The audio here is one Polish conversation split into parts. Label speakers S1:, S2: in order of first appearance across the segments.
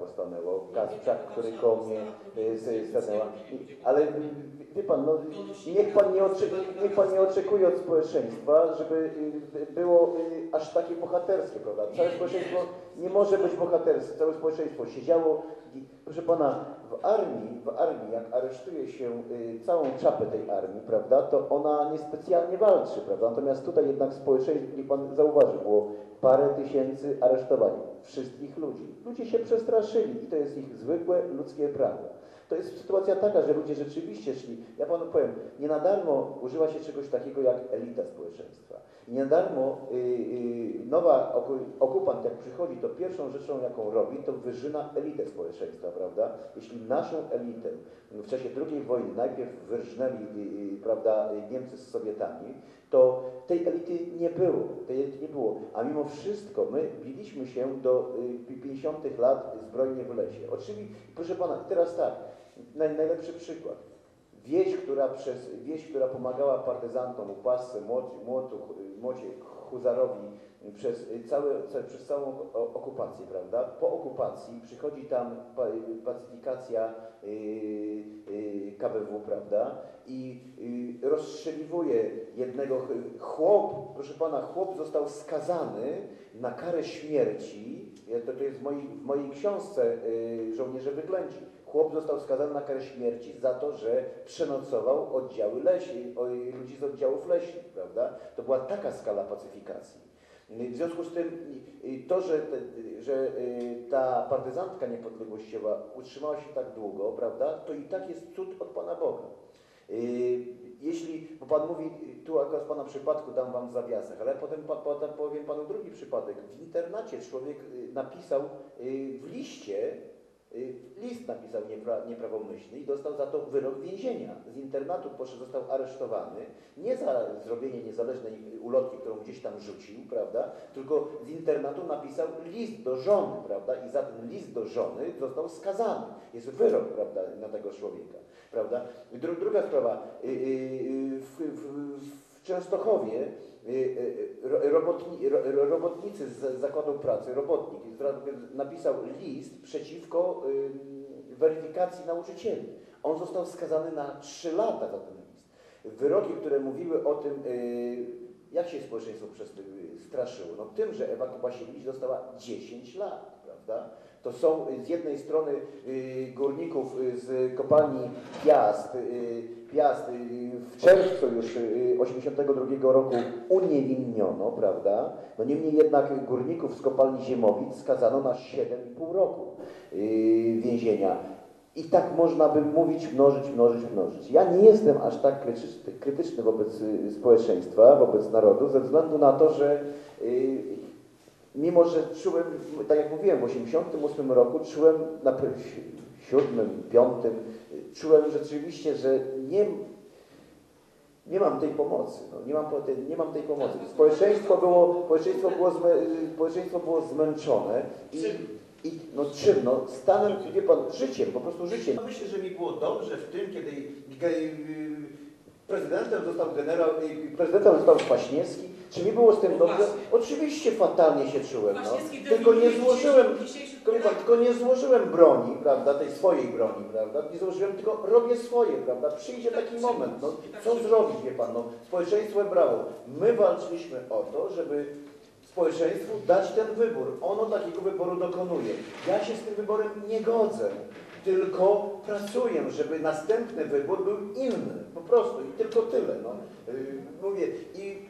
S1: słabo stanęło, Kasprzak, który koło mnie y, stanęła. Ale wie pan, no, niech pan nie, oczekuje, niech pan nie oczekuje od społeczeństwa, żeby y, było y, aż takie bohaterskie, prawda? Całe społeczeństwo nie może być bohaterskie, całe społeczeństwo siedziało, proszę pana, w armii, w armii, jak aresztuje się y, całą czapę tej armii, prawda, to ona niespecjalnie walczy, prawda? Natomiast tutaj jednak społeczeństwo, niech pan zauważy, było parę tysięcy aresztowań wszystkich ludzi. Ludzie się przestraszyli i to jest ich zwykłe ludzkie prawo. To jest sytuacja taka, że ludzie rzeczywiście szli. Ja panu powiem, nie na darmo używa się czegoś takiego jak elita społeczeństwa. Nie na darmo y, y, nowa oku- okupant, jak przychodzi, to pierwszą rzeczą, jaką robi, to wyżyna elitę społeczeństwa, prawda? Jeśli naszą elitę w czasie II wojny najpierw wyrżnęli, y, y, prawda, Niemcy z Sowietami, to tej elity nie było, tej elity nie było. A mimo wszystko my biliśmy się do y, 50 lat zbrojnie w lesie. Oczywiście, proszę pana, teraz tak, naj, najlepszy przykład. Wieś, która przez wieś, która pomagała partyzantom, upasce, młocie, młotu, Huzarowi przez, całe, ca- przez całą okupację, prawda? Po okupacji przychodzi tam pa, pacyfikacja yy, KBW, prawda? I rozstrzeliwuje jednego ch- chłop, proszę pana, chłop został skazany na karę śmierci. To, to jest w mojej, w mojej książce yy, Żołnierze Wyklęci. Chłop został skazany na karę śmierci za to, że przenocował oddziały leśni, ludzi z oddziałów leśnych, prawda? To była taka skala pacyfikacji. W związku z tym to, że, te- że y, ta partyzantka niepodległościowa utrzymała się tak długo, prawda, to i tak jest cud od Pana Boga. Y, Jeśli, bo Pan mówi, tu akurat w Pana przypadku dam Wam w zawiasach, ale potem, potem powiem Panu drugi przypadek. W internacie człowiek y, napisał w liście, list napisał niepra, nieprawomyślny i dostał za to wyrok więzienia. Z internatu poszedł, został aresztowany, nie za zrobienie niezależnej ulotki, którą gdzieś tam rzucił, prawda, tylko z internatu napisał list do żony, prawda, i za ten list do żony został skazany. Jest wyrok, prawda, na tego człowieka, prawda. Dru, druga sprawa, y, y, y, w, w, w Częstochowie y, y, ro- robotni, ro, ro- robotnicy z zakładu pracy, robotnik napisał list przeciwko weryfikacji nauczycieli. On został skazany na 3 lata za ten list. Wyroki, które mówiły o tym, y, jak się społeczeństwo przez to straszyło, no tym, że Ewa Kubasiewicz dostała 10 lat, prawda? To są z jednej strony y, górników y, z kopalni Piast, y, Piast w czerwcu już y, 82 roku uniewinniono, prawda? No niemniej jednak górników z kopalni Ziemowic skazano na 7,5 roku więzienia. I tak można by mówić, mnożyć, mnożyć, mnożyć. Ja nie jestem aż tak krytyczny, krytyczny wobec społeczeństwa, wobec narodu, ze względu na to, że mimo, że czułem, tak jak mówiłem, w 1988 roku czułem na siódmym, piątym, czułem rzeczywiście, że nie, nie mam tej pomocy. No, nie, mam, nie mam tej pomocy. Społeczeństwo było, społeczeństwo było, zmę, społeczeństwo było zmęczone i, i no czym? No stanem, wie pan, życiem, po prostu życiem. Myślę, że mi było dobrze w tym, kiedy, kiedy y, prezydentem został generał, y, prezydentem został Kwaśniewski. Czy mi było z tym dobrze?
S2: właśnie.
S1: Oczywiście fatalnie się czułem. No. Tylko nie złożyłem, pan, tylko nie złożyłem broni, prawda, tej swojej broni, prawda, nie złożyłem, tylko robię swoje, prawda, przyjdzie taki moment, no, co zrobić, wie pan, no, społeczeństwo brało. My walczyliśmy o to, żeby społeczeństwu dać ten wybór. Ono takiego wyboru dokonuje. Ja się z tym wyborem nie godzę, tylko pracuję, żeby następny wybór był inny, po prostu i tylko tyle, no. Yy, mówię, i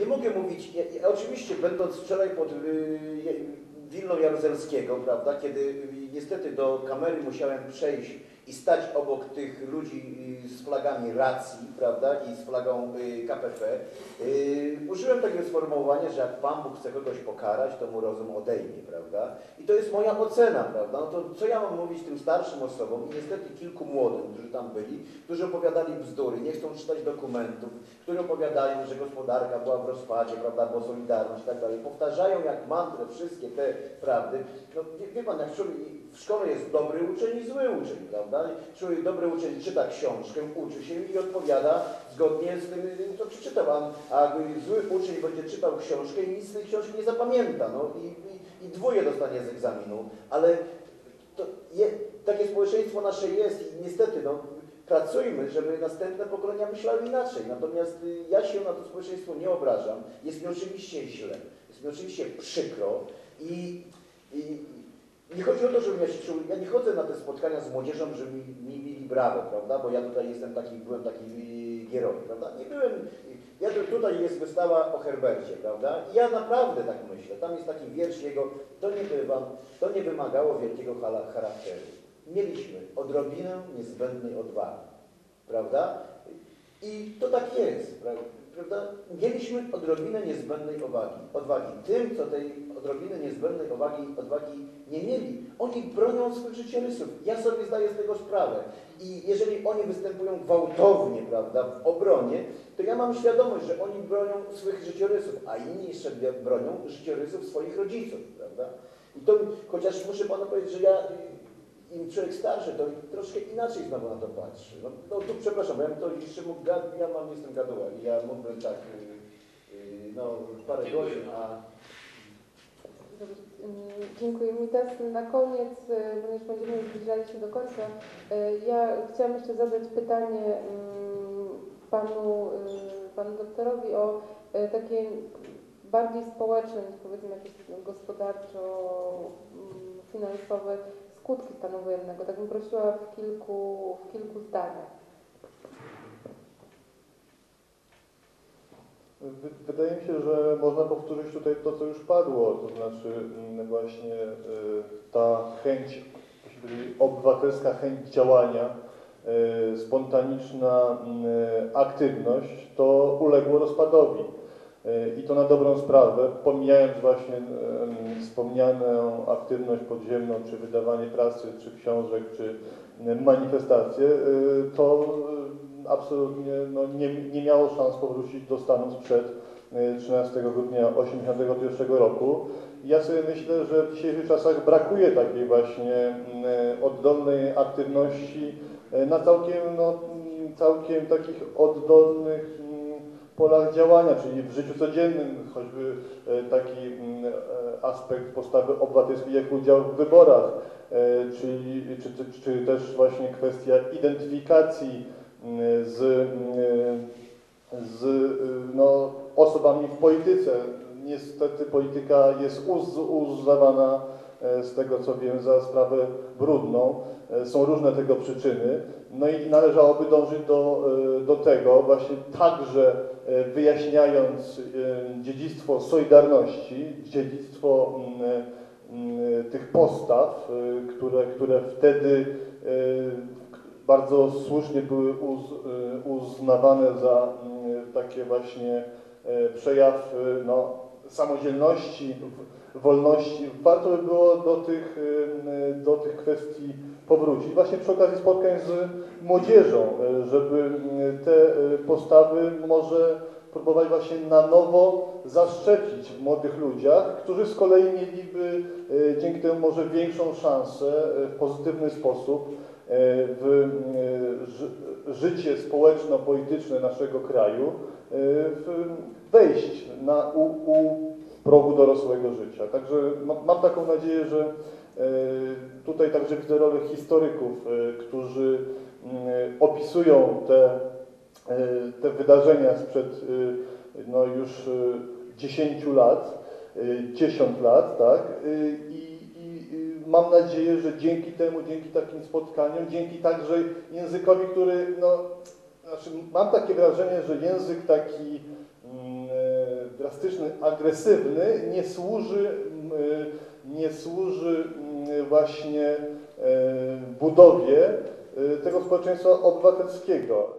S1: nie mogę mówić, oczywiście będąc wczoraj pod y, je- Wilną Jaruzelskiego, prawda, kiedy y, niestety do kamery musiałem przejść i stać obok tych ludzi y, z flagami racji, prawda, i z flagą y, KPF, y, użyłem takiego sformułowania, że jak Pan Bóg chce kogoś pokarać, to mu rozum odejmie, prawda, i to jest moja ocena, prawda, no to co ja mam mówić tym starszym osobom i niestety kilku młodym, którzy tam byli, którzy opowiadali bzdury, nie chcą czytać dokumentów, którzy opowiadają, że gospodarka była w rozpadzie, prawda, bo Solidarność i tak dalej. Powtarzają jak mantrę wszystkie te prawdy. No wie, wie pan, jak w szkole jest dobry uczeń i zły uczeń, prawda? Prawda? Człowiek, dobry uczeń czyta książkę, uczy się i odpowiada zgodnie z tym, co przeczytał, a, zły uczeń będzie czytał książkę i nic z tej książki nie zapamięta, no i, i, i dwóje dostanie z egzaminu, ale je, takie społeczeństwo nasze jest i niestety, no, pracujmy, żeby następne pokolenia myślały inaczej. Natomiast y, ja się na to społeczeństwo nie obrażam. Jest mi oczywiście źle, jest mi oczywiście przykro i, i nie chodzi o to, żebym ja się czuł, ja nie chodzę na te spotkania z młodzieżą, żeby mi, mi bili brawo, prawda, bo ja tutaj jestem taki, byłem taki y, gieroj, prawda, nie byłem, ja tu- tutaj jest wystawa o Herbercie, prawda, i ja naprawdę tak myślę, tam jest taki wiersz jego, to nie, bywa, to nie wymagało wielkiego charakteru. Mieliśmy odrobinę niezbędnej odwagi, prawda, i to tak jest, pra- prawda? Mieliśmy odrobinę niezbędnej odwagi. odwagi. Tym, co tej odrobiny niezbędnej odwagi, odwagi nie mieli, oni bronią swych życiorysów. Ja sobie zdaję z tego sprawę. I jeżeli oni występują gwałtownie, prawda, w obronie, to ja mam świadomość, że oni bronią swych życiorysów, a inni jeszcze bronią życiorysów swoich rodziców, prawda? I to, chociaż muszę panu powiedzieć, że ja im człowiek starszy, to troszkę inaczej znowu na to patrzy. No, no tu przepraszam, bo ja bym to jeszcze mógł, gad- ja mam, jestem gaduła i ja mógłbym tak, y, y, no parę godzin, a
S3: Dziękuję. Mi teraz na koniec, y, ponieważ będziemy już zbliżali się do końca, y, ja chciałam jeszcze zadać pytanie ym, panu, y, panu doktorowi o takie bardziej społeczne niż powiedzmy jakieś gospodarczo-finansowe skutki stanu wojennego. Tak bym prosiła w kilku, w kilku zdaniach.
S4: Wy- Wydaje mi się, że można powtórzyć tutaj to, co już padło, to znaczy mm, właśnie y, ta chęć, obywatelska chęć działania, y, spontaniczna y, aktywność, to uległo rozpadowi. Y, I to na dobrą sprawę, pomijając właśnie y, wspomnianą aktywność podziemną, czy wydawanie prasy, czy książek, czy y, manifestacje, y, to y, absolutnie no, nie, nie miało szans powrócić do stanu sprzed y, 13 grudnia 1981 roku. Ja sobie myślę, że w dzisiejszych czasach brakuje takiej właśnie y, oddolnej aktywności y, na całkiem, no, całkiem takich oddolnych polach działania, czyli w życiu codziennym, choćby e, taki mm, e, aspekt postawy obywatelskiej jak udział w wyborach, e, czyli, czy, czy, czy też właśnie kwestia identyfikacji mm, z, mm, z y, no, osobami w polityce. Niestety polityka jest uz, uznawana z tego co wiem za sprawę brudną. E, Są różne tego przyczyny. No i należałoby dążyć do, e, do tego właśnie także e, wyjaśniając e, dziedzictwo Solidarności, dziedzictwo mm, mm, tych postaw, e, które, które wtedy e, bardzo słusznie były uz, e, uznawane za mm, takie właśnie e, przejaw e, no, samodzielności, wolności. Warto by było do tych, do tych kwestii powrócić. Właśnie przy okazji spotkań z młodzieżą, e, żeby te e, postawy może próbować właśnie na nowo zaszczepić w młodych ludziach, którzy z kolei mieliby e, dzięki temu może większą szansę w pozytywny sposób w ży- życie społeczno-polityczne naszego kraju wejść na, u, u progu dorosłego życia. Także ma- mam taką nadzieję, że e, tutaj także widzę rolę historyków, e, którzy mm, opisują te, e, te wydarzenia sprzed no już e, 10 lat, e, 10 lat, tak? I, i, mam nadzieję, że dzięki temu, dzięki takim spotkaniom, dzięki także językowi, który, no, znaczy mam takie wrażenie, że język taki drastyczny, agresywny nie służy, mm, e, nie służy mm, właśnie e, budowie tego społeczeństwa obywatelskiego.